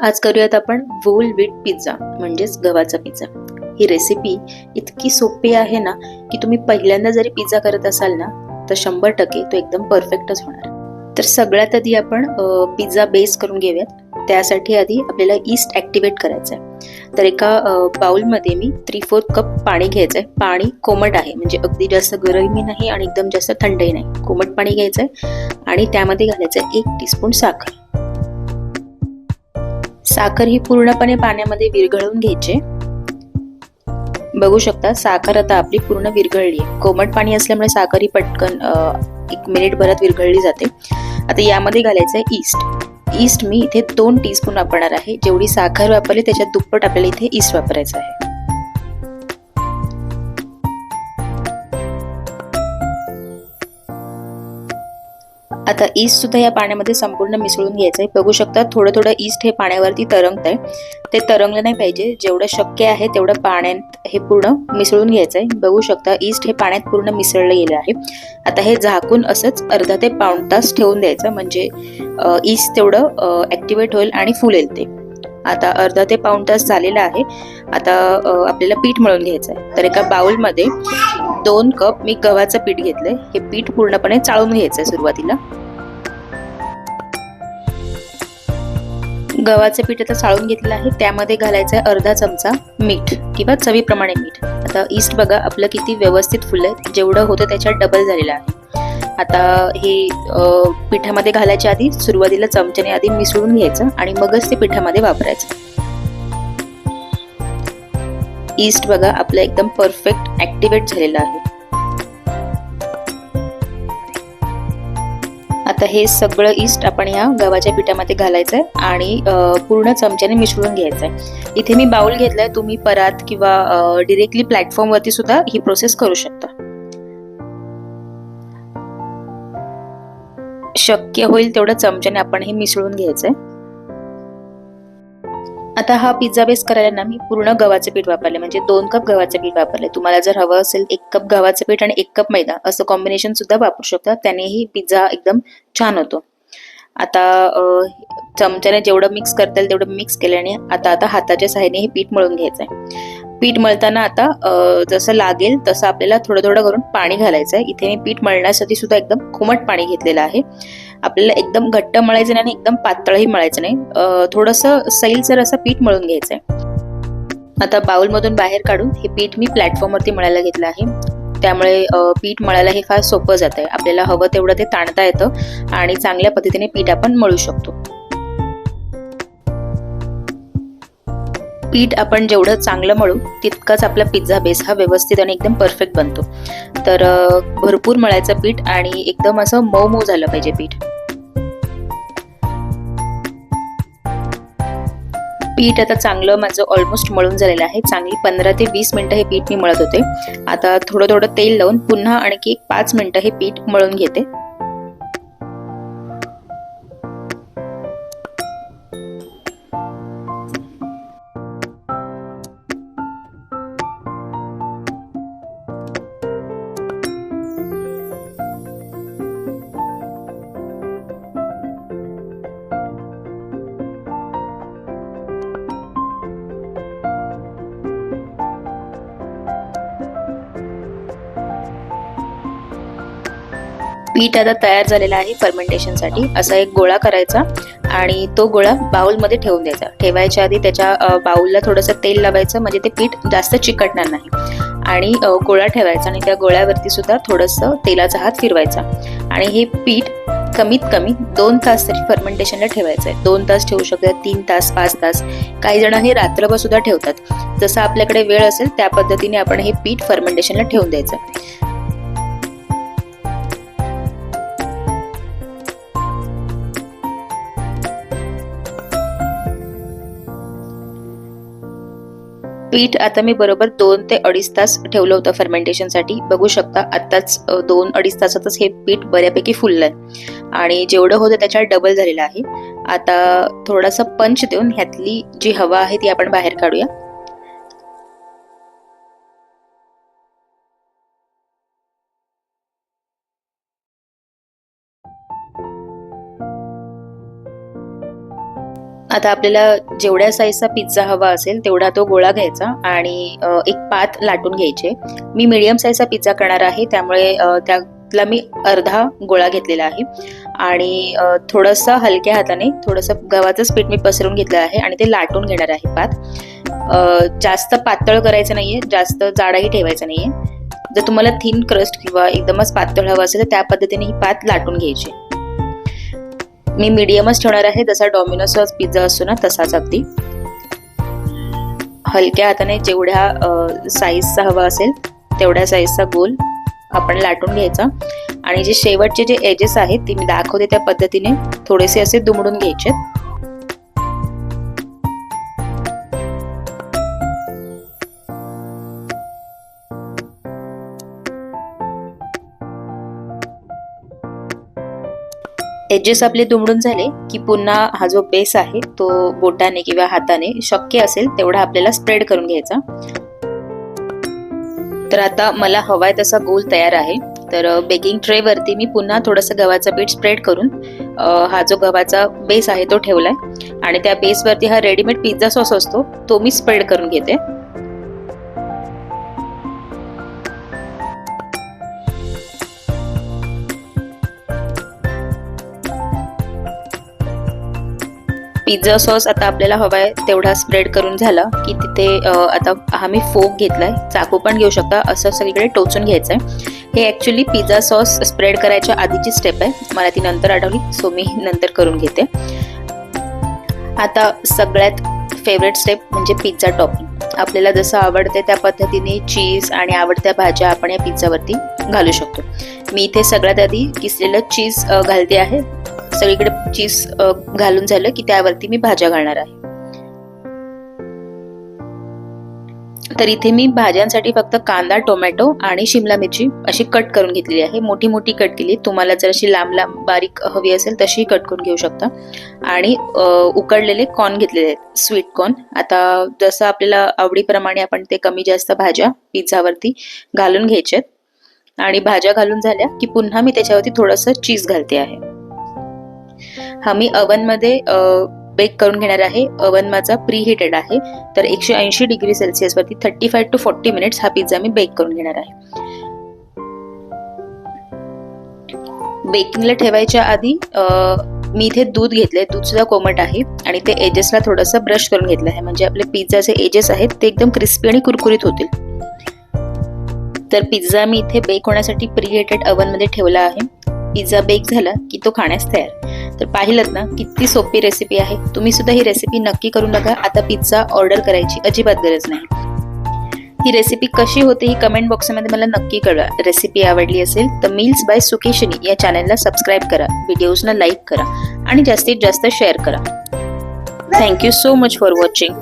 आज करूयात आपण वोल वीट पिझ्झा म्हणजेच गव्हाचा पिझ्झा ही रेसिपी इतकी सोपी आहे ना की तुम्ही पहिल्यांदा जरी पिझ्झा करत असाल ना तर शंभर टक्के तो एकदम परफेक्टच होणार. तर सगळ्यात आधी आपण पिझ्झा बेस करून घेऊयात. त्यासाठी आधी आपल्याला ईस्ट ॲक्टिवेट करायचं आहे तर एका बाउलमध्ये मी थ्री फोर्थ कप पाणी घ्यायचं आहे पाणी कोमट आहे म्हणजे अगदी जास्त गरमी नाही आणि एकदम जास्त थंडही नाही. कोमट पाणी घ्यायचं आहे आणि त्यामध्ये घालायचं आहे एक टीस्पून साखर. साखर ही पूर्णपणे पाण्यामध्ये विरघळवून घ्यायची. बघू शकता साखर आता आपली पूर्ण विरघळली आहे. कोमट पाणी असल्यामुळे साखर ही पटकन एक मिनिट भरात विरघळली जाते. आता यामध्ये घालायचं आहे ईस्ट ईस्ट मी इथे दोन टीस्पून वापरणार आहे. जेवढी साखर वापरली त्याच्यात दुप्पट आपल्याला इथे ईस्ट वापरायचं आहे. आता ईस्ट सुद्धा या पाण्यामध्ये संपूर्ण मिसळून घ्यायचं आहे बघू शकता थोडं थोडं ईस्ट हे पाण्यावरती तरंगत आहे ते तरंगलं नाही पाहिजे. जेवढं शक्य आहे तेवढं पाण्यात हे पूर्ण मिसळून घ्यायचं आहे बघू शकता ईस्ट हे पाण्यात पूर्ण मिसळलं गेलं आहे. आता हे झाकून असंच अर्धा ते पाऊण तास ठेवून द्यायचं. म्हणजे ईस्ट तेवढं ॲक्टिवेट होईल आणि फुलेल ते. आता अर्धा ते पाऊण तास झालेला आहे. आता आपल्याला पीठ मळून घ्यायचं आहे तर एका बाउलमध्ये दोन कप मी गव्हाचं पीठ घेतलंय. हे पीठ पूर्णपणे चाळून घ्यायचं आहे सुरुवातीला. गव्हाचं पीठ आता चाळून घेतलं आहे. त्यामध्ये घालायचं आहे अर्धा चमचा मीठ किंवा चवीप्रमाणे मीठ. आता ईस्ट बघा आपलं किती व्यवस्थित फुललंय जेवढं होतं त्याच्यात डबल झालेलं आहे. आता हे पिठामध्ये घालायच्या आधी सुरुवातीला चमच्याने आधी मिसळून घ्यायचं आणि मगच ते पिठामध्ये वापरायचं. ईस्ट बघा आपलं एकदम परफेक्ट ॲक्टिवेट झालेलं आहे. आता हे सगळं ईस्ट आपण ह्या गव्हाच्या पिठामध्ये घालायचं आहे आणि पूर्ण चमच्याने मिसळून घ्यायचं आहे इथे मी बाउल घेतलाय तुम्ही परात किंवा डिरेक्टली प्लॅटफॉर्मवरती सुद्धा ही प्रोसेस करू शकता. शक्य होईल तेवढं चमच्याने आपण हे मिसळून घ्यायचंय. आता हा पिझ्झा बेस करायला ना मी पूर्ण गव्हाचं पीठ वापरले म्हणजे दोन कप गव्हाचं पीठ वापरले तुम्हाला जर हवं असेल एक कप गव्हाचं पीठ आणि एक कप मैदा असं कॉम्बिनेशन सुद्धा वापरू शकता. त्यानेही पिझ्झा एकदम छान होतो. आता चमच्याने जेवढं मिक्स करता येईल तेवढं मिक्स केल्याने आता आता हाताच्या सहाय्याने हे पीठ मळून घ्यायचं आहे पीठ मळताना आता जसं लागेल तसं आपल्याला थोडं थोडं करून पाणी घालायचं आहे. इथे मी पीठ मळण्यासाठी सुद्धा एकदम कोमट पाणी घेतलेलं आहे. आपल्याला एकदम घट्ट मळायचं नाही आणि एकदम पातळही मळायचं नाही. थोडंसं सैलसर असं पीठ मळून घ्यायचं आहे आता बाउलमधून बाहेर काढून हे पीठ मी प्लॅटफॉर्मवरती मळायला घेतलं आहे. त्यामुळे पीठ मळायला हे फार सोपं जात आहे आपल्याला हवं तेवढं ते ताणता येतं आणि चांगल्या पद्धतीने पीठ आपण मळू शकतो. पीठ आपण जेवढं चांगलं मळू तितकाच आपला पिझ्झा बेस हा व्यवस्थित आणि एकदम परफेक्ट बनतो. तर भरपूर मळायचं पीठ आणि एकदम असं मऊ मऊ झालं पाहिजे पीठ. पीठ आता चांगलं माझं ऑलमोस्ट मळून झालेलं आहे. चांगली पंधरा ते वीस मिनिटं हे पीठ मी मळत होते. आता थोडं थोडं तेल लावून पुन्हा आणखी एक पाच मिनिटं हे पीठ मळून घेते. पीठ आता तयार झालेलं आहे फर्मेंटेशनसाठी असा एक गोळा करायचा आणि तो गोळा बाउलमध्ये ठेवून द्यायचा. ठेवायच्या आधी त्याच्या बाउलला थोडंसं तेल लावायचं म्हणजे ते पीठ जास्त चिकटणार नाही. आणि गोळा ठेवायचा आणि त्या गोळ्यावरती सुद्धा थोडंसं तेलाचा हात फिरवायचा. आणि हे पीठ कमीत कमी दोन तास तरी फर्मेंटेशनला ठेवायचं आहे. दोन तास ठेवू शकतात तीन तास पाच तास. काही जण हे रात्रभर सुद्धा ठेवतात. जसं आपल्याकडे वेळ असेल त्या पद्धतीने आपण हे पीठ फर्मेंटेशनला ठेवून द्यायचं. पीठ आता मी बरोबर दोन ते अडीच तास ठेवलं होतं फर्मेंटेशनसाठी बघू शकता आत्ताच दोन अडीच तासातच हे पीठ बऱ्यापैकी फुललं. आहे आणि जेवढं होतं त्याच्यात डबल झालेलं आहे. आता थोडासा पंच देऊन ह्यातली जी हवा आहे ती आपण बाहेर काढूया. आता आपल्याला जेवढ्या साईजचा पिझ्झा हवा असेल तेवढा तो गोळा घ्यायचा आणि एक पात लाटून घ्यायचे. मी मीडियम साईजचा पिझ्झा करणार आहे त्यामुळे त्यातला मी अर्धा गोळा घेतलेला आहे. आणि थोडंसं हलक्या हाताने थोडंसं गव्हाचंच पीठ मी पसरून घेतलं आहे आणि ते लाटून घेणार आहे पात. जास्त पातळ करायचं नाहीये जास्त जाडाही ठेवायचं नाहीये. जर तुम्हाला थिन क्रस्ट किंवा एकदमच पातळ हवं असेल तर त्या पद्धतीने ही पात लाटून घ्यायची. मी मीडियमच ठेवणार आहे. जसा डॉमिनोसचा पिझ्झा असतो ना तसाच अगदी. हलक्या हाताने जेवढ्या साईजचा हवा असेल तेवढ्या साईजचा गोल आपण लाटून घ्यायचा. आणि जे शेवटचे जे एजेस आहेत ते मी दाखवते त्या पद्धतीने. थोडेसे असे दुमडून घ्यायचे एजेस आपले दुमडून झाले की पुन्हा हा जो बेस आहे तो बोटाने किंवा हाताने शक्य असेल तेवढा आपल्याला स्प्रेड करून घ्यायचा. तर आता मला हवाय तसा गोल तयार आहे. तर बेकिंग ट्रे वरती मी पुन्हा थोडंसं गव्हाचं पीठ स्प्रेड करून हा जो गव्हाचा बेस आहे तो ठेवलाय. आणि त्या बेसवरती हा रेडीमेड पिझ्झा सॉस असतो तो मी स्प्रेड करून घेते. पिझ्झा सॉस आता आपल्याला हवाय तेवढा स्प्रेड करून झाला की तिथे आता हा मी फोक घेतलाय. चाकू पण घेऊ शकता असं सगळीकडे टोचून घ्यायचंय. हे ॲक्च्युली पिझ्झा सॉस स्प्रेड करायच्या आधीची स्टेप आहे. मला ती नंतर आठवली सो मी नंतर करून घेते. आता सगळ्यात फेवरेट स्टेप म्हणजे पिझ्झा टॉपिंग आपल्याला जसं आवडते त्या पद्धतीने चीज आणि आवडत्या भाज्या आपण या पिझ्झावरती घालू शकतो. मी इथे सगळ्यात आधी किसलेलं चीज घालते आहे. सगळीकडे चीज घालून झालं की त्यावरती मी भाज्या घालणार आहे. तर इथे मी भाज्यांसाठी फक्त कांदा टोमॅटो आणि शिमला मिरची अशी कट करून घेतलेली आहे. मोठी मोठी कट केली. तुम्हाला जर अशी लांब लांब बारीक हवी असेल तशी कट करून घेऊ शकता. आणि उकडलेले कॉर्न घेतलेले आहेत. Sweet corn. आता जसं आपल्याला आवडीप्रमाणे आपण ते कमी जास्त भाज्या पिझ्झावरती घालून घ्यायच्यात आणि भाज्या घालून झाल्या की पुन्हा मी त्याच्यावरती थोडंसं चीज घालते आहे. हा मी अवनमध्ये बेक करून घेणार आहे. अवन माझा प्री हिटेड आहे. तर एकशे ऐंशी degree सेल्सिअसवरती thirty five to forty minutes हा पिझ्झा मी बेक करून घेणार आहे. बेकिंगला ठेवायच्या आधी मी इथे दूध घेतलंय. दूध सुद्धा कोमट आहे. आणि ते एजेसला थोडंसं ब्रश करून घेतलं आहे म्हणजे आपले पिझ्झाचे एजेस आहेत ते एकदम क्रिस्पी आणि कुरकुरीत होतील. तर पिझ्झा मी इथे बेक होण्यासाठी प्री हिटेडमध्ये ठेवला आहे. पिझ्झा बेक झाला की तो खाण्यास तयार. तर पाहिलं ना किती सोपी रेसिपी आहे. तुम्ही सुद्धा ही रेसिपी नक्की करून बघा. आता पिझ्झा ऑर्डर करायची अजिबात गरज नाही. ही रेसिपी कशी होते ही कमेंट बॉक्समध्ये मला नक्की कळवा. रेसिपी आवडली असेल तर मील्स बाय सुकेशनी या चॅनलला सबस्क्राईब करा. व्हिडिओजना लाईक करा. आणि जास्तीत जास्त शेअर करा. Thank you so much for watching